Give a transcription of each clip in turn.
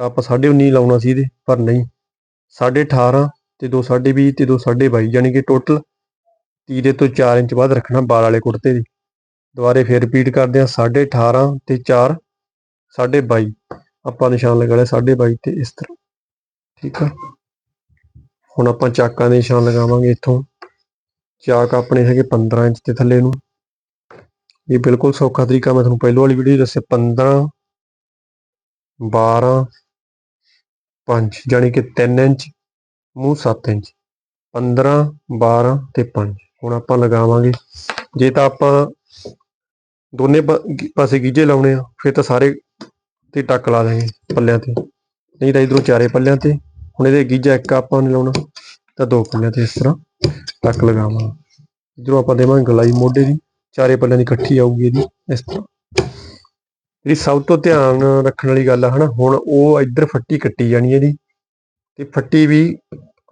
ਤਾਂ ਆਪਾਂ 19.5 ਲਾਉਣਾ ਸੀ ਇਹਦੇ, ਪਰ ਨਹੀਂ। 18.5 ਤੇ 2 20 ਤੇ 2 22 ਯਾਨੀ ਕਿ ਟੋਟਲ ਤੀਰੇ ਤੋਂ 4 ਇੰਚ ਬਾਅਦ ਰੱਖਣਾ ਬਾਲ ਵਾਲੇ ਕੁੜਤੇ ਦੀ। ਦੁਬਾਰੇ ਫੇਰ ਰਿਪੀਟ ਕਰਦੇ ਹਾਂ 18.5 ਤੇ 4 22 ਆਪਾਂ ਨਿਸ਼ਾਨ ਲਗਾ ਲਿਆ 22 ਤੇ ਇਸ ਤਰ੍ਹਾਂ। ਠੀਕ ਆ? ਹੁਣ ਆਪਾਂ ਚਾਕਾਂ ਦੇ ਨਿਸ਼ਾਨ ਲਗਾਵਾਂਗੇ ਇੱਥੋਂ। ਚਾਕ ਆਪਣੇ ਹੈਗੇ 15 ਇੰਚ ਤੇ ਥੱਲੇ ਨੂੰ। ਇਹ ਬਿਲਕੁਲ ਸੌਖਾ ਤਰੀਕਾ, ਮੈਂ ਤੁਹਾਨੂੰ ਪਹਿਲਾਂ ਵਾਲੀ ਵੀਡੀਓ ਦੱਸਿਆ 15 12 5 ਯਾਨੀ ਕਿ 3 ਇੰਚ, ਮੂੰਹ 7 ਇੰਚ 15 12 ਤੇ 5 ਹੁਣ ਆਪਾਂ ਲਗਾਵਾਂਗੇ। ਜੇ ਤਾਂ ਆਪਾਂ ਦੋਨੇ ਪਾਸੇ ਗੀਜੇ ਲਾਉਣੇ ਆ, ਫਿਰ ਤਾਂ ਸਾਰੇ ਤੇ ਟੱਕ ਲਾ ਦੇਂਗੇ ਪੱਲਿਆਂ ਤੇ। ਨਹੀਂ ਤਾਂ ਇਧਰੋਂ ਚਾਰੇ ਪੱਲਿਆਂ ਤੇ। ਹੁਣ ਇਹਦੇ ਗੀਜਾ ਇੱਕ ਆਪਾਂ ਨੇ ਲਾਉਣਾ, ਤਾਂ ਦੋ ਪੱਲਿਆਂ ਤੇ ਇਸ ਤਰ੍ਹਾਂ ਟੱਕ ਲਗਾਵਾਂਗੇ। ਇਧਰੋਂ ਆਪਾਂ ਦੇਵਾਂਗੇ ਗਲਾਈ ਮੋਢੇ ਦੀ। ਚਾਰੇ ਪੱਲਿਆਂ ਦੀ ਇਕੱਠੀ ਆਊਗੀ ਇਹਦੀ, ਇਸ ਤਰ੍ਹਾਂ। ਜਿਹੜੀ ਸਭ ਤੋਂ ਧਿਆਨ ਰੱਖਣ ਵਾਲੀ ਗੱਲ ਆ ਹਨਾ, ਹੁਣ ਉਹ ਇੱਧਰ ਫੱਟੀ ਕੱਟੀ ਜਾਣੀ ਹੈ ਜੀ। ਤੇ ਫੱਟੀ ਵੀ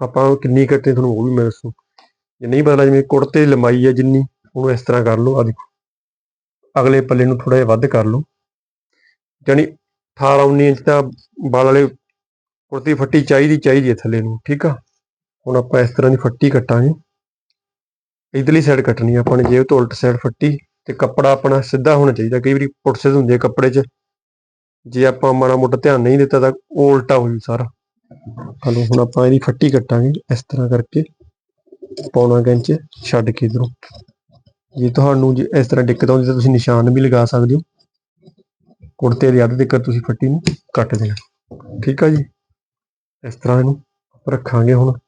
ਆਪਾਂ ਕਿੰਨੀ ਕੱਟਣੀ ਤੁਹਾਨੂੰ ਉਹ ਵੀ ਮੈਂ ਦੱਸੂ। ਜੇ ਨਹੀਂ ਪਤਾ ਜਿਵੇਂ ਕੁੜਤੇ ਦੀ ਲੰਬਾਈ ਹੈ ਜਿੰਨੀ, ਉਹਨੂੰ ਇਸ ਤਰ੍ਹਾਂ ਕਰ ਲਓ ਆ ਦੇਖੋ। ਅਗਲੇ ਪੱਲੇ ਨੂੰ ਥੋੜਾ ਜਿਹਾ ਵੱਧ ਕਰ ਲਓ। ਜਾਣੀ 18 19 ਇੰਚ ਦਾ ਬਾਲ ਵਾਲੇ ਕੁੜਤੀ ਫੱਟੀ ਚਾਹੀਦੀ ਚਾਹੀਦੀ ਹੈ ਥੱਲੇ ਨੂੰ, ਠੀਕ ਆ? ਹੁਣ ਆਪਾਂ ਇਸ ਤਰ੍ਹਾਂ ਦੀ ਫੱਟੀ ਕੱਟਾਂਗੇ। ਇਧਰਲੀ ਸਾਈਡ ਕੱਟਣੀ ਆਪਾਂ ਨੇ ਜੇਬ ਤੋਂ ਉਲਟ ਸਾਈਡ ਫੱਟੀ। ਤੇ ਕੱਪੜਾ ਆਪਣਾ ਸਿੱਧਾ ਹੋਣਾ ਚਾਹੀਦਾ। ਕਈ ਵਾਰੀ ਪੁੱਠ ਹੁੰਦੇ ਆ ਕੱਪੜੇ 'ਚ। ਜੇ ਆਪਾਂ ਮਾੜਾ ਮੋਟਾ ਧਿਆਨ ਨਹੀਂ ਦਿੱਤਾ ਤਾਂ ਉਹ ਉਲਟਾ ਹੋ ਜੂ ਸਾਰਾ। ਹਲੋ, ਹੁਣ ਆਪਾਂ ਇਹਦੀ ਫੱਟੀ ਕੱਟਾਂਗੇ ਇਸ ਤਰ੍ਹਾਂ ਕਰਕੇ। ਪੌਣਾ ਕੁ ਛੱਡ ਕੇ ਇਧਰੋਂ। ਜੇ ਤੁਹਾਨੂੰ ਜੇ ਇਸ ਤਰ੍ਹਾਂ ਦਿੱਕਤ ਆਉਂਦੀ ਤਾਂ ਤੁਸੀਂ ਨਿਸ਼ਾਨ ਵੀ ਲਗਾ ਸਕਦੇ ਹੋ। ਕੁੜਤੇ ਦੇ ਅੱਧ ਤੱਕ ਤੁਸੀਂ ਫੱਟੀ ਨੂੰ ਕੱਟ ਦੇਣਾ। ਠੀਕ ਆ ਜੀ? ਇਸ ਤਰ੍ਹਾਂ ਇਹਨੂੰ ਰੱਖਾਂਗੇ ਹੁਣ।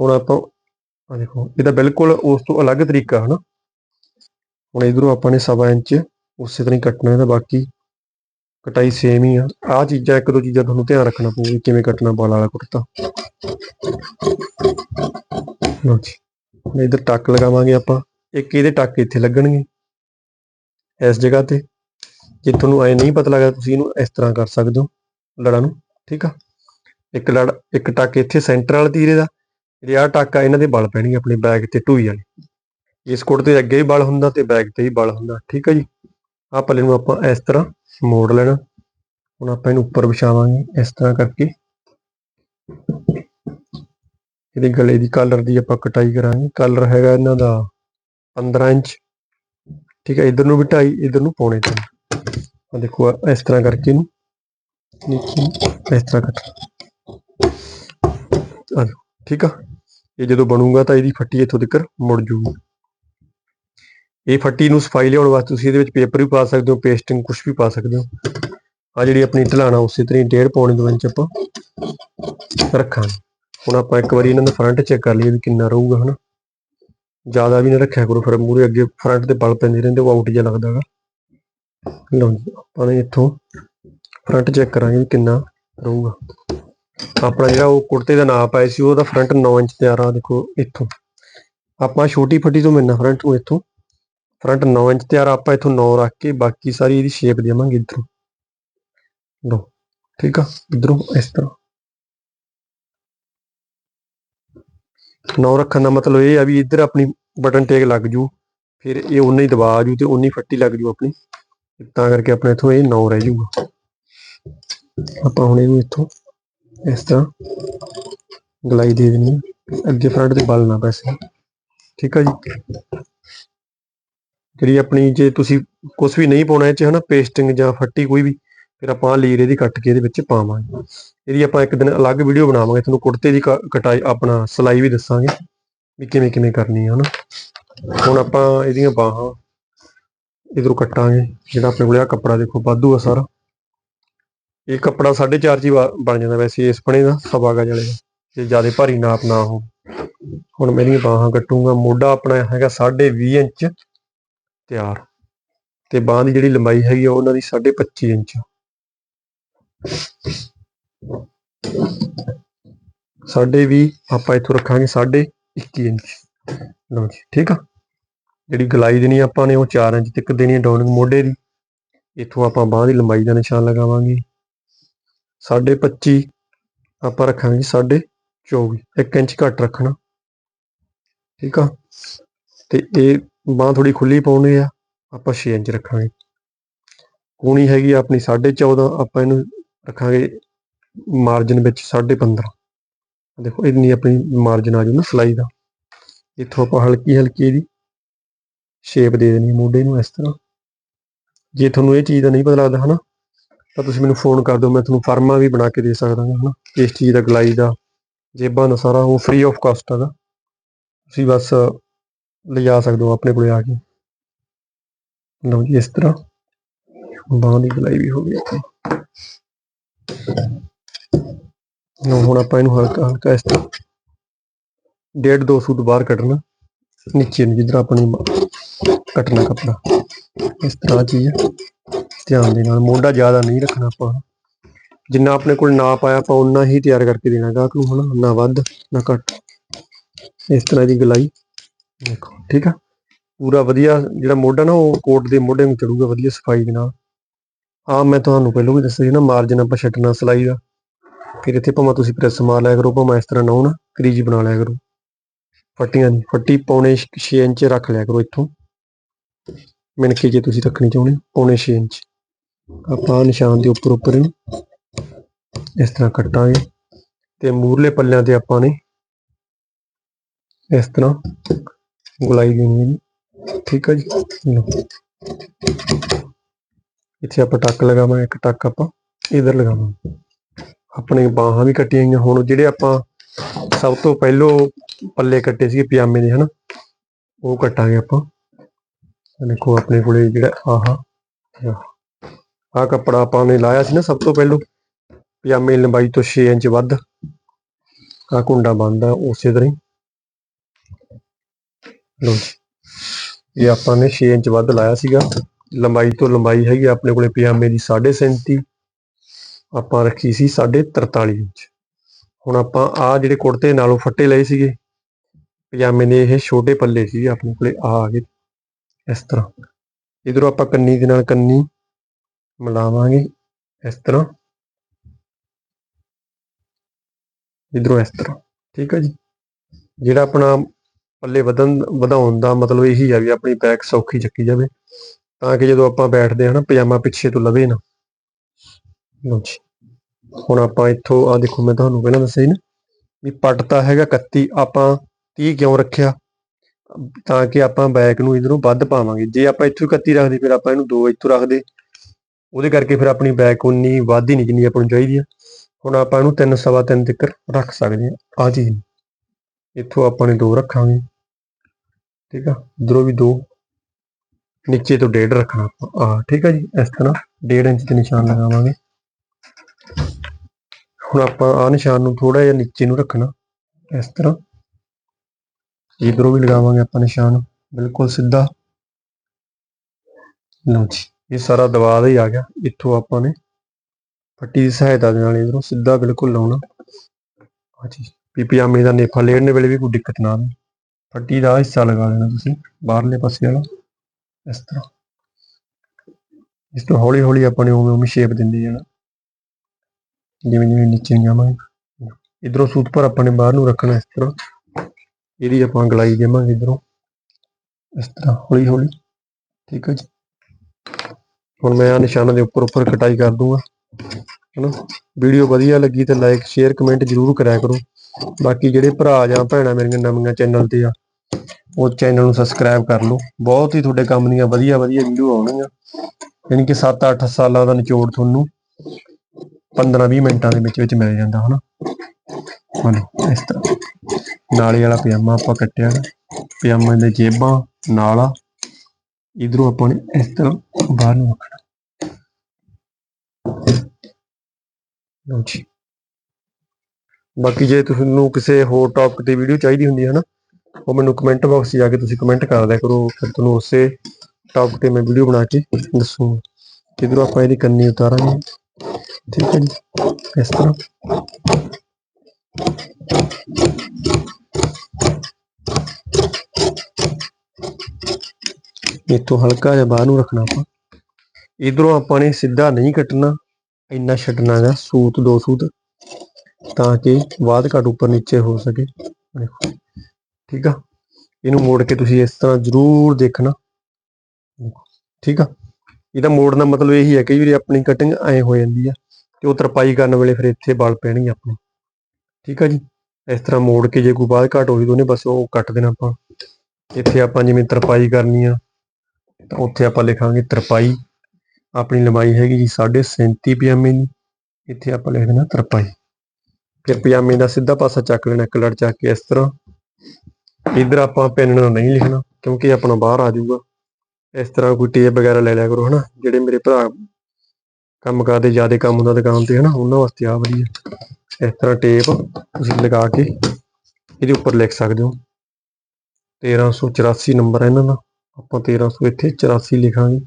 ਹੁਣ ਆਪਾਂ ਆ ਦੇਖੋ ਇਹਦਾ ਬਿਲਕੁਲ ਉਸ ਤੋਂ ਅਲੱਗ ਤਰੀਕਾ, ਹਨਾ? ਹੁਣ ਇਧਰੋਂ ਆਪਾਂ ਨੇ ਸਵਾ ਇੰਚ, ਉਸੇ ਤਰ੍ਹਾਂ ਹੀ ਕੱਟਣਾ ਇਹਦਾ, ਬਾਕੀ ਕਟਾਈ ਸੇਮ ਹੀ ਆ। ਆਹ ਚੀਜ਼ਾਂ, ਇੱਕ ਦੋ ਚੀਜ਼ਾਂ ਤੁਹਾਨੂੰ ਧਿਆਨ ਰੱਖਣਾ ਪਊਗੀ ਕਿਵੇਂ ਕੱਟਣਾ ਬਾਲ ਵਾਲਾ ਕੁੜਤਾ। ਲਓ ਜੀ, ਹੁਣ ਇਧਰ ਟੱਕ ਲਗਾਵਾਂਗੇ ਆਪਾਂ। ਇੱਕ ਇਹਦੇ ਟੱਕ ਇੱਥੇ ਲੱਗਣਗੇ, ਇਸ ਜਗ੍ਹਾ ਤੇ। ਜੇ ਤੁਹਾਨੂੰ ਐ ਨਹੀਂ ਪਤਾ ਲੱਗਦਾ, ਤੁਸੀਂ ਇਹਨੂੰ ਇਸ ਤਰ੍ਹਾਂ ਕਰ ਸਕਦੇ ਹੋ, ਲੜਾਂ ਨੂੰ, ਠੀਕ ਆ? ਇੱਕ ਲੜ, ਇੱਕ ਟੱਕ ਇੱਥੇ ਸੈਂਟਰ ਵਾਲੇ ਤੀਰੇ ਦਾ ਜਿਹੜੇ ਆਹ ਟੱਕ ਆ, ਇਹਨਾਂ ਦੇ ਬਲ ਪੈਣਗੇ ਆਪਣੇ ਬੈਗ ਤੇ ਢੂਈ ਵਾਲੇ। ਇਸ ਕੋਟ ਤੇ ਅੱਗੇ ਵੀ ਬਲ ਹੁੰਦਾ ਤੇ ਬੈਕ ਤੇ ਹੀ ਬਲ ਹੁੰਦਾ। ਠੀਕ ਆ ਜੀ? ਆਹ ਪੱਲੇ ਨੂੰ ਆਪਾਂ ਇਸ ਤਰ੍ਹਾਂ ਮੋੜ ਲੈਣਾ। ਹੁਣ ਆਪਾਂ ਇਹਨੂੰ ਉੱਪਰ ਵਿਛਾਵਾਂਗੇ ਇਸ ਤਰ੍ਹਾਂ ਕਰਕੇ। ਇਹਦੇ ਗਲੇ ਦੀ ਕਲਰ ਦੀ ਆਪਾਂ ਕਟਾਈ ਕਰਾਂਗੇ। ਕਲਰ ਹੈਗਾ ਇਹਨਾਂ ਦਾ 15 ਇੰਚ। ਠੀਕ ਹੈ ਇਧਰ ਨੂੰ ਵੀ 2.5 ਇਧਰ ਨੂੰ ਪੌਣੇ 3 ਆ ਦੇਖੋ ਇਸ ਤਰ੍ਹਾਂ ਕਰਕੇ ਇਹਨੂੰ ਨੀਚੇ ਇਸ ਤਰ੍ਹਾਂ ਕੱਟ। ਆ ਠੀਕ ਆ? ਇਹ ਜਦੋਂ ਬਣੂਗਾ ਤਾਂ ਇਹਦੀ ਫੱਟੀ ਇੱਥੋਂ ਤੱਕ ਮੁੜ ਜੂਗੀ। ਇਹ ਫੱਟੀ ਨੂੰ ਸਫ਼ਾਈ ਲਿਆਉਣ ਵਾਸਤੇ ਤੁਸੀਂ ਇਹਦੇ ਵਿੱਚ ਪੇਪਰ ਵੀ ਪਾ ਸਕਦੇ ਹੋ, ਪੇਸਟਿੰਗ ਕੁਝ ਵੀ ਪਾ ਸਕਦੇ ਹੋ। ਆ ਜਿਹੜੀ ਆਪਣੀ ਢਲਾਣਾ, ਉਸੇ ਤਰ੍ਹਾਂ ਹੀ ਡੇਢ ਪੌਣੇ ਦੋ ਇੰਚ ਆਪਾਂ ਰੱਖਾਂਗੇ। ਹੁਣ ਆਪਾਂ ਇੱਕ ਵਾਰੀ ਇਹਨਾਂ ਦਾ ਫਰੰਟ ਚੈੱਕ ਕਰ ਲਈਏ ਵੀ ਕਿੰਨਾ ਰਹੂਗਾ, ਹਨਾ। ਜ਼ਿਆਦਾ ਵੀ ਨਾ ਰੱਖਿਆ ਕਰੋ, ਫਿਰ ਮੂਰੇ ਅੱਗੇ ਫਰੰਟ ਤੇ ਬਲ ਪੈਂਦੇ ਰਹਿੰਦੇ, ਉਹ ਆਊਟ ਜਿਹਾ ਲੱਗਦਾ ਹੈਗਾ। ਲਓ ਜੀ, ਆਪਾਂ ਨੇ ਇੱਥੋਂ ਫਰੰਟ ਚੈੱਕ ਕਰਾਂਗੇ ਵੀ ਕਿੰਨਾ ਰਹੂਗਾ। ਆਪਣਾ ਜਿਹੜਾ ਉਹ ਕੁੜਤੇ ਦਾ ਨਾਪ ਆਇਆ ਸੀ, ਉਹਦਾ ਫਰੰਟ 9 ਇੰਚ ਤੇ ਆ ਰਹਾ ਦੇਖੋ ਇੱਥੋਂ। ਆਪਾਂ ਛੋਟੀ ਫੱਟੀ ਤੋਂ ਮਿਲਣਾ ਫਰੰਟ ਨੂੰ ਇੱਥੋਂ। ਫਰੰਟ 9 ਇੰਚ ਤੇ ਆ ਆਪਾਂ ਇੱਥੋਂ 9 ਰੱਖ ਕੇ ਬਾਕੀ ਸਾਰੀ ਇਹਦੀ ਸ਼ੇਪ ਦੇਵਾਂਗੇ ਇੱਧਰੋਂ। ਲਓ, ਠੀਕ ਆ? ਇੱਧਰੋਂ, ਇਸ ਤਰ੍ਹਾਂ। 9 ਰੱਖਣ ਦਾ ਮਤਲਬ ਇਹ ਆ ਵੀ ਇੱਧਰ ਆਪਣੀ ਬਟਨ ਟੇਕ ਲੱਗ ਜੂ, ਫਿਰ ਇਹ ਉਨਾ ਹੀ ਦਬਾ ਆ ਜੂ ਤੇ ਉਨੀ ਫੱਟੀ ਲੱਗ ਜੂ ਆਪਣੀ। ਤਾਂ ਕਰਕੇ ਆਪਣੇ ਇੱਥੋਂ ਇਹ 9 ਰਹਿ ਜੂਗਾ। ਆਪਾਂ ਹੁਣ ਇਹਨੂੰ ਇੱਥੋਂ ਇਸ ਤਰ੍ਹਾਂ ਗਲਾਈ ਦੇ ਦੇਣੀ ਹੈ। ਅੱਗੇ ਫਰੰਟ ਤੇ ਬਲ ਨਾ ਪੈਸੇ ਠੀਕ ਆ ਜੀ? ਜਿਹੜੀ ਆਪਣੀ ਜੇ ਤੁਸੀਂ ਕੁਝ ਵੀ ਨਹੀਂ ਪਾਉਣਾ ਇਹ ਚ ਹਨਾ ਪੇਸਟਿੰਗ ਜਾਂ ਫੱਟੀ ਕੋਈ ਵੀ, ਫਿਰ ਆਪਾਂ ਲੀਰ ਇਹਦੀ ਕੱਟ ਕੇ ਇਹਦੇ ਵਿੱਚ ਪਾਵਾਂਗੇ। ਇਹਦੀ ਆਪਾਂ ਇੱਕ ਦਿਨ ਅਲੱਗ ਵੀਡੀਓ ਬਣਾਵਾਂਗੇ, ਤੁਹਾਨੂੰ ਕੁੜਤੇ ਦੀ ਕ- ਕਟਾਈ, ਆਪਣਾ ਸਿਲਾਈ ਵੀ ਦੱਸਾਂਗੇ ਵੀ ਕਿਵੇਂ ਕਿਵੇਂ ਕਰਨੀ ਹੈ ਹਨਾ। ਹੁਣ ਆਪਾਂ ਇਹਦੀਆਂ ਬਾਹਾਂ ਇਧਰੋਂ ਕੱਟਾਂਗੇ, ਜਿਹੜਾ ਆਪਣੇ ਕੋਲ ਆ ਕੱਪੜਾ ਦੇਖੋ ਵਾਧੂ ਆ ਸਾਰਾ। ਇਹ ਕੱਪੜਾ 4.5 ਚ ਹੀ ਬਣ ਜਾਂਦਾ ਵੈਸੇ ਇਸ ਬਣੇ ਦਾ, ਸਵਾ ਗਜ ਵਾਲੇ ਜੇ ਜ਼ਿਆਦਾ ਭਾਰੀ ਨਾਪ ਨਾ ਹੋ ਹੁਣ ਮੇਰੀਆਂ ਬਾਹਾਂ ਕੱਟੂਗਾ, ਮੋਢਾ ਆਪਣਾ ਹੈਗਾ 20.5 ਇੰਚ। ਤਿਆਰ। ਤੇ ਬਾਹਾਂ ਦੀ ਜਿਹੜੀ ਲੰਬਾਈ ਹੈਗੀ ਆ ਉਹਨਾਂ ਦੀ 25 ਇੰਚ ਸਾਡੇ ਵੀ ਆਪਾਂ ਇੱਥੋਂ ਰੱਖਾਂਗੇ 21 ਇੰਚ। ਲਓ ਜੀ, ਠੀਕ ਆ? ਜਿਹੜੀ ਗਲਾਈ ਦੇਣੀ ਆਪਾਂ ਨੇ, ਉਹ 4 ਇੰਚ ਤੱਕ ਦੇਣੀ ਹੈ ਡਾਊਨਿੰਗ ਮੋਢੇ ਦੀ। ਇੱਥੋਂ ਆਪਾਂ ਬਾਹਾਂ ਦੀ ਲੰਬਾਈ ਦਾ ਨਿਸ਼ਾਨ ਲਗਾਵਾਂਗੇ। 25 ਆਪਾਂ ਰੱਖਾਂਗੇ 24 1 ਇੰਚ ਘੱਟ ਰੱਖਣਾ। ਠੀਕ ਆ? ਤੇ ਇਹ ਬਾਹ ਥੋੜੀ ਖੁੱਲੀ ਪਾਉਣੀ ਆ, ਆਪਾਂ 6 ਇੰਚ ਰੱਖਾਂਗੇ। ਕੂਣੀ ਹੈਗੀ ਆ ਆਪਣੀ 14.5 ਆਪਾਂ ਇਹਨੂੰ ਰੱਖਾਂਗੇ ਮਾਰਜਨ ਵਿੱਚ 15.5 ਦੇਖੋ, ਇੰਨੀ ਆਪਣੀ ਮਾਰਜਨ ਆ ਜੂ ਨਾ ਸਲਾਈ ਦਾ। ਇੱਥੋਂ ਆਪਾਂ ਹਲਕੀ ਹਲਕੀ ਇਹਦੀ ਸ਼ੇਪ ਦੇ ਦੇਣੀ ਮੋਢੇ ਨੂੰ ਇਸ ਤਰ੍ਹਾਂ। ਜੇ ਤੁਹਾਨੂੰ ਇਹ ਚੀਜ਼ ਦਾ ਨਹੀਂ ਪਤਾ ਲੱਗਦਾ ਹਨਾ, ਤਾਂ ਤੁਸੀਂ ਮੈਨੂੰ ਫੋਨ ਕਰ ਦਿਓ, ਮੈਂ ਤੁਹਾਨੂੰ ਫਰਮਾ ਵੀ ਬਣਾ ਕੇ ਦੇ ਸਕਦਾ ਹਾਂ ਹਨਾ। ਇਸ ਚੀਜ਼ ਦਾ, ਗਲਾਈ ਦਾ, ਜੇਬਾਂ ਦਾ ਸਾਰਾ, ਉਹ ਫ੍ਰੀ ਆਫ ਕਾਸਟ ਹੈਗਾ ਤੁਸੀਂ ਬਸ ਲਿਜਾ ਸਕਦੇ ਹੋ ਆਪਣੇ ਕੋਲੇ ਆ ਕੇ। ਲਓ ਜੀ, ਇਸ ਤਰ੍ਹਾਂ ਬਾਹਾਂ ਦੀ ਗਲਾਈ ਵੀ ਹੋ ਗਈ ਆਪਣੀ। ਲਓ, ਹੁਣ ਆਪਾਂ ਇਹਨੂੰ ਹਲਕਾ ਹਲਕਾ ਇਸ ਤਰ੍ਹਾਂ ਡੇਢ ਦੋ ਸੂਟ ਬਾਹਰ ਕੱਢਣਾ, ਨੀਚੇ ਨੂੰ ਜਿੱਧਰ ਆਪਣੀ ਕੱਟਣਾ ਕੱਪੜਾ। ਇਸ ਤਰ੍ਹਾਂ ਚੀਜ਼ ਧਿਆਨ ਦੇ ਨਾਲ, ਮੋਢਾ ਜ਼ਿਆਦਾ ਨਹੀਂ ਰੱਖਣਾ ਆਪਾਂ। ਜਿੰਨਾ ਆਪਣੇ ਕੋਲ ਨਾਪ ਆਇਆ ਆਪਾਂ ਉਨਾ ਹੀ ਤਿਆਰ ਕਰਕੇ ਦੇਣਾ, ਗਾਹਕ ਨੂੰ ਹਨਾ ਨਾ ਵੱਧ, ਨਾ ਘੱਟ। ਇਸ ਤਰ੍ਹਾਂ ਦੀ ਗਲਾਈ ਦੇਖੋ, ਠੀਕ ਆ? ਪੂਰਾ ਵਧੀਆ, ਜਿਹੜਾ ਮੋਢਾ ਨਾ, ਉਹ ਕੋਟ ਦੇ ਮੋਢੇ ਨੂੰ ਚੜੂਗਾ ਵਧੀਆ ਸਫ਼ਾਈ ਦੇ ਨਾਲ। ਆ ਮੈਂ ਤੁਹਾਨੂੰ ਪਹਿਲਾਂ ਵੀ ਦੱਸਿਆ ਸੀ ਨਾ, ਮਾਰਜਨ ਆਪਾਂ ਛੱਡਣਾ ਸਲਾਈ ਦਾ। ਫਿਰ ਇੱਥੇ ਭਾਵੇਂ ਤੁਸੀਂ ਪ੍ਰੈਸ ਮਾਰ ਲਿਆ ਕਰੋ, ਭਾਵੇਂ ਇਸ ਤਰ੍ਹਾਂ ਨਾ ਹੋਣਾ ਕਰੀਜ ਬਣਾ ਲਿਆ ਕਰੋ। ਫੱਟੀਆਂ ਦੀ ਫੱਟੀ ਪੌਣੇ 6 ਇੰਚ ਰੱਖ ਲਿਆ ਕਰੋ ਇੱਥੋਂ। ਮਿਣਕੇ ਜੇ ਤੁਸੀਂ ਰੱਖਣੀ ਚਾਹੁੰਦੇ ਪੌਣੇ 6 ਇੰਚ। ਆਪਾਂ ਨਿਸ਼ਾਨ ਦੇ ਉੱਪਰ ਉੱਪਰ ਇਹਨੂੰ ਇਸ ਤਰ੍ਹਾਂ ਕੱਟਾਂਗੇ। ਤੇ ਮੂਰਲੇ ਪੱਲਿਆਂ ਤੇ ਆਪਾਂ ਨੇ ਇਸ ਤਰ੍ਹਾਂ ਗੁਲਾਈ ਦੇਣੀ ਹੈ ਠੀਕ ਹੈ ਜੀ। ਇੱਥੇ ਆਪਾਂ ਟੱਕ ਲਗਾਵਾਂਗੇ, ਇੱਕ ਟੱਕ ਆਪਾਂ ਇਧਰ ਲਗਾਵਾਂਗੇ। ਆਪਣੇ ਬਾਹਾਂ ਵੀ ਕੱਟੀਆਂ ਗਈਆਂ ਹੁਣ, ਜਿਹੜੇ ਆਪਾਂ ਸਭ ਤੋਂ ਪਹਿਲੋਂ ਪੱਲੇ ਕੱਟੇ ਸੀਗੇ ਪਜਾਮੇ ਦੇ, ਹਨਾ? ਉਹ ਕੱਟਾਂਗੇ ਆਪਾਂ। ਦੇਖੋ, ਆਪਣੇ ਕੋਲੇ ਜਿਹੜਾ ਆਹਾ, ਆਹ। ਕੱਪੜਾ ਆਪਾਂ ਨੇ ਲਾਇਆ ਸੀ ਨਾ ਸਭ ਤੋਂ ਪਹਿਲੋਂ। ਪਜਾਮੇ ਲੰਬਾਈ ਤੋਂ 6 ਇੰਚ ਵੱਧ। ਆਹ ਕੁੰਡਾ ਬੰਦਾ ਉਸੇ ਤਰ੍ਹਾਂ ਹੀ। ਲਓ ਇਹ ਆਪਾਂ ਨੇ 6 ਇੰਚ ਵੱਧ ਲਾਇਆ ਸੀਗਾ। ਲੰਬਾਈ ਤੋਂ ਲੰਬਾਈ ਹੈਗੀ ਆਪਣੇ ਕੋਲੇ ਪਜਾਮੇ ਦੀ 37.5 ਆਪਾਂ ਰੱਖੀ ਸੀ 43 ਇੰਚ। ਹੁਣ ਆਪਾਂ ਆ ਜਿਹੜੇ ਕੁੜਤੇ ਨਾਲੋਂ ਫੱਟੇ ਲਏ ਸੀਗੇ, ਪਜਾਮੇ ਦੇ ਇਹ ਛੋਟੇ ਪੱਲੇ ਸੀ ਆਪਣੇ ਕੋਲੇ ਆ ਆ ਗਏ ਇਸ ਤਰ੍ਹਾਂ। ਇਧਰੋਂ ਆਪਾਂ ਕੰਨੀ ਦੇ ਨਾਲ ਕੰਨੀ ਮਿਲਾਵਾਂਗੇ ਇਸ ਤਰ੍ਹਾਂ। ਇਧਰੋਂ ਇਸ ਤਰ੍ਹਾਂ, ਠੀਕ ਹੈ ਜੀ। ਜਿਹੜਾ ਆਪਣਾ ਪੱਲੇ ਵਧਣ, ਵਧਾਉਣ ਦਾ ਮਤਲਬ ਇਹੀ ਆ ਵੀ ਆਪਣੀ ਬੈਕ ਸੌਖੀ ਚੱਕੀ ਜਾਵੇ। ਤਾਂ ਕਿ ਜਦੋਂ ਆਪਾਂ ਬੈਠਦੇ ਹਾਂ ਨਾ, ਪਜਾਮਾ ਪਿੱਛੇ ਤੋਂ ਲਵੇ ਨਾ। ਲਓ ਜੀ। ਹੁਣ ਆਪਾਂ ਇੱਥੋਂ ਆ ਦੇਖੋ ਮੈਂ ਤੁਹਾਨੂੰ ਪਹਿਲਾਂ ਦੱਸਿਆ ਸੀ ਨਾ, ਵੀ ਪੱਟ ਤਾਂ ਹੈਗਾ 31 ਆਪਾਂ 30 ਕਿਉਂ ਰੱਖਿਆ? ਤਾਂ ਕਿ ਆਪਾਂ ਬੈਕ ਨੂੰ ਇਧਰੋਂ ਵੱਧ ਪਾਵਾਂਗੇ। ਜੇ ਆਪਾਂ ਇੱਥੋਂ 31 ਰੱਖਦੇ, ਫਿਰ ਆਪਾਂ ਇਹਨੂੰ ਦੋ ਇੱਥੋਂ ਰੱਖਦੇ। ਉਹਦੇ ਕਰਕੇ ਫਿਰ ਆਪਣੀ ਬੈਕ ਉਨੀ ਵੱਧ ਹੀ ਨਹੀਂ, ਜਿੰਨੀ ਆਪਾਂ ਨੂੰ ਚਾਹੀਦੀ ਆ। ਹੁਣ ਆਪਾਂ ਇਹਨੂੰ 3 ਸਵਾ 3 ਤੱਕ ਰੱਖ ਸਕਦੇ ਆ ਆ ਚੀਜ਼ ਨੂੰ। ਇੱਥੋਂ ਆਪਾਂ ਨੇ ਦੋ ਰੱਖਾਂਗੇ। ਠੀਕ ਆ? ਉਧਰੋਂ ਵੀ ਦੋ, ਨੀਚੇ ਤੋਂ ਡੇਢ ਰੱਖਣਾ ਆਪਾਂ। ਆ ਠੀਕ ਆ ਜੀ, ਇਸ ਤਰ੍ਹਾਂ ਡੇਢ ਇੰਚ ਦੇ ਨਿਸ਼ਾਨ ਲਗਾਵਾਂਗੇ। ਹੁਣ ਆਪਾਂ ਆ ਨਿਸ਼ਾਨ ਨੂੰ ਥੋੜਾ ਜਿਹਾ ਨੀਚੇ ਨੂੰ ਰੱਖਣਾ, ਇਸ ਤਰ੍ਹਾਂ। ਇਧਰੋਂ ਵੀ ਲਗਾਵਾਂਗੇ ਆਪਾਂ ਨਿਸ਼ਾਨ, ਬਿਲਕੁਲ ਸਿੱਧਾ। ਲਓ ਜੀ, ਇਹ ਸਾਰਾ ਦਬਾ ਦਾ ਹੀ ਆ ਗਿਆ। ਇੱਥੋਂ ਆਪਾਂ ਨੇ ਪੱਟੀ ਦੀ ਸਹਾਇਤਾ ਦੇ ਨਾਲ ਇਧਰੋਂ ਸਿੱਧਾ ਬਿਲਕੁਲ ਲਾਉਣਾ। ਆ ਜੀ ਦਾ ਨੇਫਾ ਲੇੜਨ ਵੇਲੇ ਵੀ ਕੋਈ ਦਿੱਕਤ ਨਾ ਆਵੇ। ਪੱਟੀ ਦਾ ਹਿੱਸਾ ਲਗਾ ਲੈਣਾ ਤੁਸੀਂ, ਬਾਹਰਲੇ ਪਾਸੇ ਵਾਲਾ, ਇਸ ਤਰ੍ਹਾਂ। ਇਸ ਤੋਂ ਹੌਲੀ ਹੌਲੀ ਆਪਾਂ ਨੇ ਉਵੇਂ ਉਵੇਂ ਸ਼ੇਪ ਦਿੰਦੇ ਜਾਣਾ। ਜਿਵੇਂ ਜਿਵੇਂ ਨੀਚੇ ਨੂੰ ਜਾਵਾਂਗੇ। ਇਧਰੋਂ ਸੂਤ ਪਰ ਆਪਾਂ ਨੇ ਬਾਹਰ ਨੂੰ ਰੱਖਣਾ ਇਸ ਤਰ੍ਹਾਂ। ਇਹਦੀ ਆਪਾਂ ਗਲਾਈ ਦੇਵਾਂਗੇ ਇਧਰੋਂ। ਇਸ ਤਰ੍ਹਾਂ, ਹੌਲੀ ਹੌਲੀ। ਠੀਕ ਹੈ ਜੀ। ਹੁਣ ਮੈਂ ਆ ਨਿਸ਼ਾਨਾਂ ਦੇ ਉੱਪਰ ਉੱਪਰ ਕਟਾਈ ਕਰ ਦੂੰਗਾ। ਹਨਾ? ਵੀਡੀਓ ਵਧੀਆ ਲੱਗੀ ਤੇ ਲਾਈਕ ਸ਼ੇਅਰ ਕਮੈਂਟ ਜਰੂਰ ਕਰਿਆ ਕਰੋ। ਬਾਕੀ ਜਿਹੜੇ ਭਰਾ ਜਾਂ ਭੈਣਾਂ ਮੇਰੀਆਂ ਨਵੀਆਂ ਚੈਨਲ ਤੇ ਆ ਉਹ ਚੈਨਲ ਨੂੰ ਸਬਸਕ੍ਰਾਈਬ ਕਰ ਲਓ। ਬਹੁਤ ਹੀ ਤੁਹਾਡੇ ਕੰਮ ਦੀਆਂ ਵਧੀਆ ਵਧੀਆ ਵੀਡੀਓ ਆਉਣਗੀਆਂ। ਯਾਨੀ ਕਿ 7-8 ਸਾਲਾਂ ਦਾ ਨਿਚੋੜ ਤੁਹਾਨੂੰ 15-20 ਮਿੰਟਾਂ ਦੇ ਵਿੱਚ ਵਿੱਚ ਮਿਲ ਜਾਂਦਾ, ਹਨਾ? ਹਾਂ ਇਸ ਤਰ੍ਹਾਂ। ਨਾਲੇ ਵਾਲਾ ਪਜਾਮਾ ਆਪਾਂ ਕੱਟਿਆ ਗਾ। ਪਜਾਮੇ ਦੇ ਜੇਬਾਂ, ਨਾਲਾ, ਇਧਰੋਂ ਆਪਾਂ ਨੇ ਇਸ ਤਰ੍ਹਾਂ ਬਾਹਰ ਨੂੰ ਰੱਖਣਾ। ਲਓ ਜੀ। ਬਾਕੀ ਜੇ ਤੁਹਾਨੂੰ ਕਿਸੇ ਹੋਰ ਟੌਪਿਕ ਤੇ ਵੀਡੀਓ ਚਾਹੀਦੀ ਹੁੰਦੀ ਹੈ ਨਾ ਉਹ ਮੈਨੂੰ ਕਮੈਂਟ ਬਾਕਸ 'ਚ ਜਾ ਕੇ ਤੁਸੀਂ ਕਮੈਂਟ ਕਰ ਦਿਆ ਕਰੋ, ਫਿਰ ਤੁਹਾਨੂੰ ਉਸੇ ਟੌਪਿਕ ਤੇ ਮੈਂ ਵੀਡੀਓ ਬਣਾ ਕੇ ਦੱਸੂਗਾ ਇਧਰੋਂ ਆਪਾਂ ਇਹਦੀ ਕੰਨੀ ਉਤਾਰਾਂਗੇ। ਠੀਕ ਹੈ ਜੀ। ਇਸ ਤਰ੍ਹਾਂ। ਇੱਥੋਂ ਹਲਕਾ ਜਿਹਾ ਬਾਹਰ ਨੂੰ ਰੱਖਣਾ ਆਪਾਂ। ਇਧਰੋਂ ਆਪਾਂ ਨੇ ਸਿੱਧਾ ਨਹੀਂ ਕੱਟਣਾ, ਇੰਨਾ ਛੱਡਣਾ ਹੈ ਸੂਤ, ਦੋ ਸੂਤ, ਤਾਂ ਕਿ ਬਾਅਦ ਘੱਟ ਉੱਪਰ ਨੀਚੇ ਹੋ ਸਕੇ। ਦੇਖੋ। ਠੀਕ ਆ? ਇਹਨੂੰ ਮੋੜ ਕੇ ਤੁਸੀਂ ਇਸ ਤਰ੍ਹਾਂ ਜ਼ਰੂਰ ਦੇਖਣਾ। ਠੀਕ ਆ? ਇਹਦਾ ਮੋੜਨ ਦਾ ਮਤਲਬ ਇਹੀ ਹੈ ਕਈ ਵਾਰੀ ਆਪਣੀ ਕਟਿੰਗ ਐ ਹੋ ਜਾਂਦੀ ਆ ਤੇ ਉਹ ਤਰਪਾਈ ਕਰਨ ਵੇਲੇ ਫਿਰ ਇੱਥੇ ਬਲ ਪੈਣਗੇ ਆਪਣੇ। ਠੀਕ ਆ ਜੀ? ਇਸ ਤਰ੍ਹਾਂ ਮੋੜ ਕੇ ਜੇ ਕੋਈ ਬਾਅਦ ਘਾਟ ਹੋਈ ਦੋਨੇ ਉਹਨੇ ਬਸ ਉਹ ਕੱਟ ਦੇਣਾ ਆਪਾਂ। ਇੱਥੇ ਆਪਾਂ ਜਿਵੇਂ ਤਰਪਾਈ ਕਰਨੀ ਆ, ਤਾਂ ਉੱਥੇ ਆਪਾਂ ਲਿਖਾਂਗੇ ਤਰਪਾਈ। ਆਪਣੀ ਲੰਬਾਈ ਹੈਗੀ ਜੀ 37.5 ਪਜਾਮੇ ਦੀ। ਇੱਥੇ ਆਪਾਂ ਲਿਖ ਦੇਣਾ ਤਰਪਾਈ। ਫਿਰ ਪਜਾਮੇ ਦਾ ਸਿੱਧਾ ਪਾਸਾ ਚੱਕ ਲੈਣਾ, ਕਲਰ ਚੱਕ ਕੇ ਇਸ ਤਰ੍ਹਾਂ। ਇਧਰ ਆਪਾਂ ਪੈਨ ਨਾਲ ਨਹੀਂ ਲਿਖਣਾ, ਕਿਉਂਕਿ ਆਪਣਾ ਬਾਹਰ ਆ ਜਾਊਗਾ। ਇਸ ਤਰ੍ਹਾਂ ਕੋਈ ਟੇਪ ਵਗੈਰਾ ਲੈ ਲਿਆ ਕਰੋ, ਹਨਾ? ਜਿਹੜੇ ਮੇਰੇ ਭਰਾ ਕੰਮ ਕਰਦੇ ਜ਼ਿਆਦਾ ਕੰਮ ਹੁੰਦਾ ਦੁਕਾਨ ਤੇ, ਹਨਾ? ਉਹਨਾਂ ਵਾਸਤੇ ਆ ਵਧੀਆ। ਇਸ ਤਰ੍ਹਾਂ ਟੇਪ ਤੁਸੀਂ ਲਗਾ ਕੇ ਇਹਦੇ ਉੱਪਰ ਲਿਖ ਸਕਦੇ ਹੋ। 1384 ਨੰਬਰ ਹੈ ਇਹਨਾਂ ਦਾ। ਆਪਾਂ 1300 ਇੱਥੇ 84 ਲਿਖਾਂਗੇ।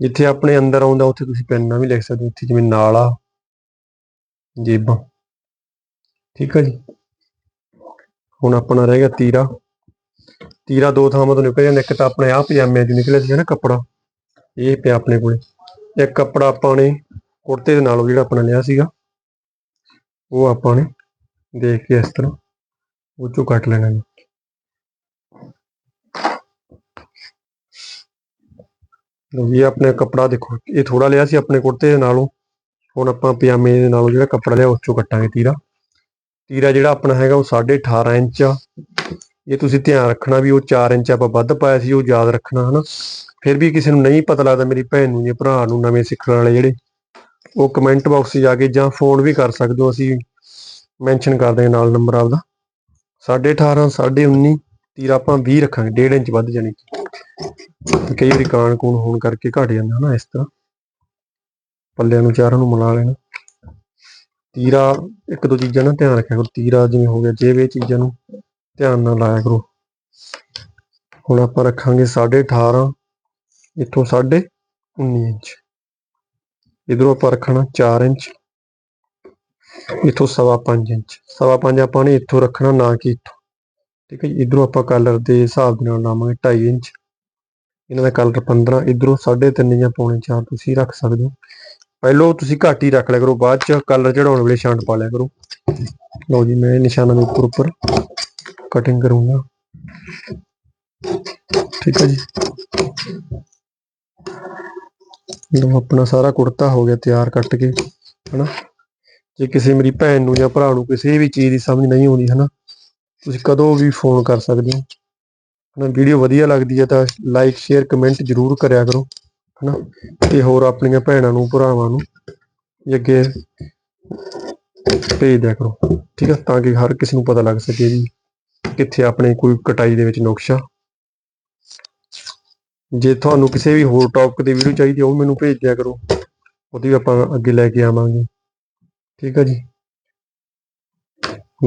ਜਿੱਥੇ ਆਪਣੇ ਅੰਦਰ ਆਉਂਦਾ, ਉੱਥੇ ਤੁਸੀਂ ਪੈਨ ਨਾਲ ਵੀ ਲਿਖ ਸਕਦੇ ਹੋ। ਇੱਥੇ ਜਿਵੇਂ ਨਾਲਾ ਜੇਬਾਂ। ਠੀਕ ਹੈ ਜੀ? ਹੁਣ ਆਪਣਾ ਰਹਿ ਗਿਆ ਤੀਰਾ। ਤੀਰਾ ਦੋ ਥਾਵਾਂ ਤੋਂ ਨਿਕਲ ਜਾਂਦਾ, ਇੱਕ ਤਾਂ ਆਪਣੇ ਆਹ ਪਜਾਮੇ ਚ ਨਿਕਲਿਆ ਸੀ ਨਾ ਕੱਪੜਾ। ਇਹ ਪਿਆ ਆਪਣੇ ਕੋਲੇ। ਇੱਕ ਕੱਪੜਾ ਆਪਾਂ ਨੇ ਕੁੜਤੇ ਦੇ ਨਾਲੋਂ ਜਿਹੜਾ ਆਪਣਾ ਲਿਆ ਸੀਗਾ, ਉਹ ਆਪਾਂ ਨੇ ਦੇਖ ਕੇ ਇਸ ਤਰ੍ਹਾਂ ਉਹ ਚੋਂ ਕੱਟ ਲੈਣਾ ਜੀ। ਲਓ ਜੀ, ਇਹ ਆਪਣੇ ਕੱਪੜਾ ਦੇਖੋ, ਇਹ ਥੋੜਾ ਲਿਆ ਸੀ ਆਪਣੇ ਕੁੜਤੇ ਦੇ ਨਾਲੋਂ। ਹੁਣ ਆਪਾਂ ਪਜਾਮੇ ਦੇ ਨਾਲੋਂ ਜਿਹੜਾ ਕੱਪੜਾ ਲਿਆ ਉਸ ਚੋਂ ਕੱਟਾਂਗੇ ਤੀਰਾ। ਤੀਰਾ ਜਿਹੜਾ ਆਪਣਾ ਹੈਗਾ ਉਹ 18.5 ਇੰਚ ਆ। ਇਹ ਤੁਸੀਂ ਧਿਆਨ ਰੱਖਣਾ ਵੀ ਉਹ 4 ਇੰਚ ਆਪਾਂ ਵੱਧ ਪਾਇਆ ਸੀ, ਉਹ ਯਾਦ ਰੱਖਣਾ, ਹਨਾ। ਫਿਰ ਵੀ ਕਿਸੇ ਨੂੰ ਨਹੀਂ ਪਤਾ ਲੱਗਦਾ ਮੇਰੀ ਭੈਣ ਨੂੰ, ਜਾਂ ਭਰਾ ਨੂੰ, ਨਵੇਂ ਸਿੱਖਣ ਵਾਲੇ ਜਿਹੜੇ, ਉਹ ਕਮੈਂਟ ਬਾਕਸ 'ਚ ਜਾ ਕੇ ਜਾਂ ਫੋਨ ਵੀ ਕਰ ਸਕਦੇ ਹੋ, ਅਸੀਂ ਮੈਂਸ਼ਨ ਕਰ ਦੇਂਗੇ ਨਾਲ ਨੰਬਰ ਆਪਦਾ। 18.5 19 ਤੀਰਾ ਆਪਾਂ 20 ਰੱਖਾਂਗੇ 1.5 ਇੰਚ ਵੱਧ ਜਾਣੀ। ਕਈ ਵਾਰੀ ਕਾਣ ਕੂਣ ਹੋਣ ਕਰਕੇ ਘਟ ਜਾਂਦਾ ਨਾ ਇਸ ਤਰ੍ਹਾਂ। ਪੱਲਿਆਂ ਨੂੰ, ਚਾਰਾਂ ਨੂੰ ਮਿਲਾ ਲੈਣਾ। ਤੀਰਾ, ਇੱਕ ਦੋ ਚੀਜ਼ਾਂ ਨਾ ਧਿਆਨ ਰੱਖਿਆ ਕਰੋ, ਤੀਰਾ ਜਿਵੇਂ ਹੋ ਗਿਆ ਜੇਬ ਇਹ ਚੀਜ਼ਾਂ ਨੂੰ ਧਿਆਨ ਨਾਲ ਲਾਇਆ ਕਰੋ। ਹੁਣ ਆਪਾਂ ਰੱਖਾਂਗੇ 18.5 ਇੱਥੋਂ 19 ਇੰਚ। ਇਧਰੋਂ ਆਪਾਂ ਰੱਖਣਾ 4 ਇੰਚ, ਇੱਥੋਂ ਸਵਾ 5 ਇੰਚ। ਸਵਾ 5 ਆਪਾਂ ਨੇ ਇੱਥੋਂ ਰੱਖਣਾ, ਨਾ ਕਿ ਇੱਥੋਂ। ਠੀਕ ਹੈ ਜੀ, ਇਧਰੋਂ ਆਪਾਂ ਕਲਰ ਦੇ ਹਿਸਾਬ ਦੇ ਨਾਲ ਲਾਵਾਂਗੇ 2.5 ਇੰਚ। ਇਹਨਾਂ ਦਾ ਕਲਰ 15 ਇਧਰੋਂ 3.5 ਜਾਂ ਪੌਣੇ 4 ਤੁਸੀਂ ਰੱਖ ਸਕਦੇ ਹੋ। ਪਹਿਲੋਂ ਤੁਸੀਂ ਘੱਟ ਹੀ ਰੱਖ ਲਿਆ ਕਰੋ, ਬਾਅਦ ਚ ਕਲਰ ਚੜਾਉਣ ਵੇਲੇ ਛਾਂਟ ਪਾ ਲਿਆ ਕਰੋ। ਲਓ ਜੀ, ਮੈਂ ਨਿਸ਼ਾਨਾਂ ਦੇ ਉੱਪਰ ਉੱਪਰ ਕਟਿੰਗ ਕਰੂੰਗਾ। ਠੀਕ ਹੈ ਜੀ। ਲਓ, ਆਪਣਾ ਸਾਰਾ ਕੁੜਤਾ ਹੋ ਗਿਆ ਤਿਆਰ ਕੱਟ ਕੇ, ਹਨਾ? ਜੇ ਕਿਸੇ ਮੇਰੀ ਭੈਣ ਨੂੰ ਜਾਂ ਭਰਾ ਨੂੰ ਕਿਸੇ ਵੀ ਚੀਜ਼ ਦੀ ਸਮਝ ਨਹੀਂ ਆਉਂਦੀ, ਹਨਾ? ਤੁਸੀਂ ਕਦੋਂ ਵੀ ਫੋਨ ਕਰ ਸਕਦੇ ਹੋ। ਹਨਾ ਵੀਡੀਓ ਵਧੀਆ ਲੱਗਦੀ ਹੈ ਤਾਂ ਲਾਈਕ ਸ਼ੇਅਰ ਕਮੈਂਟ ਜ਼ਰੂਰ ਕਰਿਆ ਕਰੋ। ਹਨਾ? ਤੇ ਹੋਰ ਆਪਣੀਆਂ ਭੈਣਾਂ ਨੂੰ, ਭਰਾਵਾਂ ਨੂੰ ਅੱਗੇ ਭੇਜ ਦਿਆ ਕਰੋ, ਠੀਕ ਹੈ ਤਾਂ ਕਿ ਹਰ ਕਿਸੇ ਨੂੰ ਪਤਾ ਲੱਗ ਸਕੇ ਵੀ ਕਿੱਥੇ ਆਪਣੇ ਕੋਈ ਕਟਾਈ ਦੇ ਵਿੱਚ ਨੁਕਸ਼ਾ ਜੇ ਤੁਹਾਨੂੰ ਕਿਸੇ ਵੀ ਹੋਰ ਟੌਪਿਕ ਦੀ ਵੀਡੀਓ ਚਾਹੀਦੀ ਉਹ ਮੈਨੂੰ ਭੇਜ ਦਿਆ ਕਰੋ। ਉਹਦੀ ਆਪਾਂ ਅੱਗੇ ਲੈ ਕੇ ਆਵਾਂਗੇ। ਠੀਕ ਹੈ ਜੀ?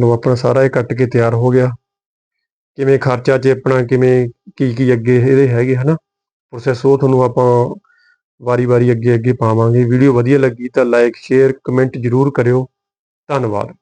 ਲੋ ਆਪਣਾ ਸਾਰਾ ਇਹ ਕੱਟ ਕੇ ਤਿਆਰ ਹੋ ਗਿਆ। ਕਿਵੇਂ ਖਰਚਾ, ਜੇ ਆਪਣਾ ਕਿਵੇਂ ਕੀ ਕੀ ਅੱਗੇ ਇਹਦੇ ਹੈਗੇ, ਹਨਾ? ਪ੍ਰੋਸੈਸ ਉਹ ਤੁਹਾਨੂੰ ਆਪਾਂ ਵਾਰੀ-ਵਾਰੀ ਅੱਗੇ ਅੱਗੇ ਪਾਵਾਂਗੇ। ਵੀਡੀਓ ਵਧੀਆ ਲੱਗੀ ਤਾਂ ਲਾਈਕ ਸ਼ੇਅਰ ਕਮੈਂਟ ਜ਼ਰੂਰ ਕਰਿਓ। ਧੰਨਵਾਦ।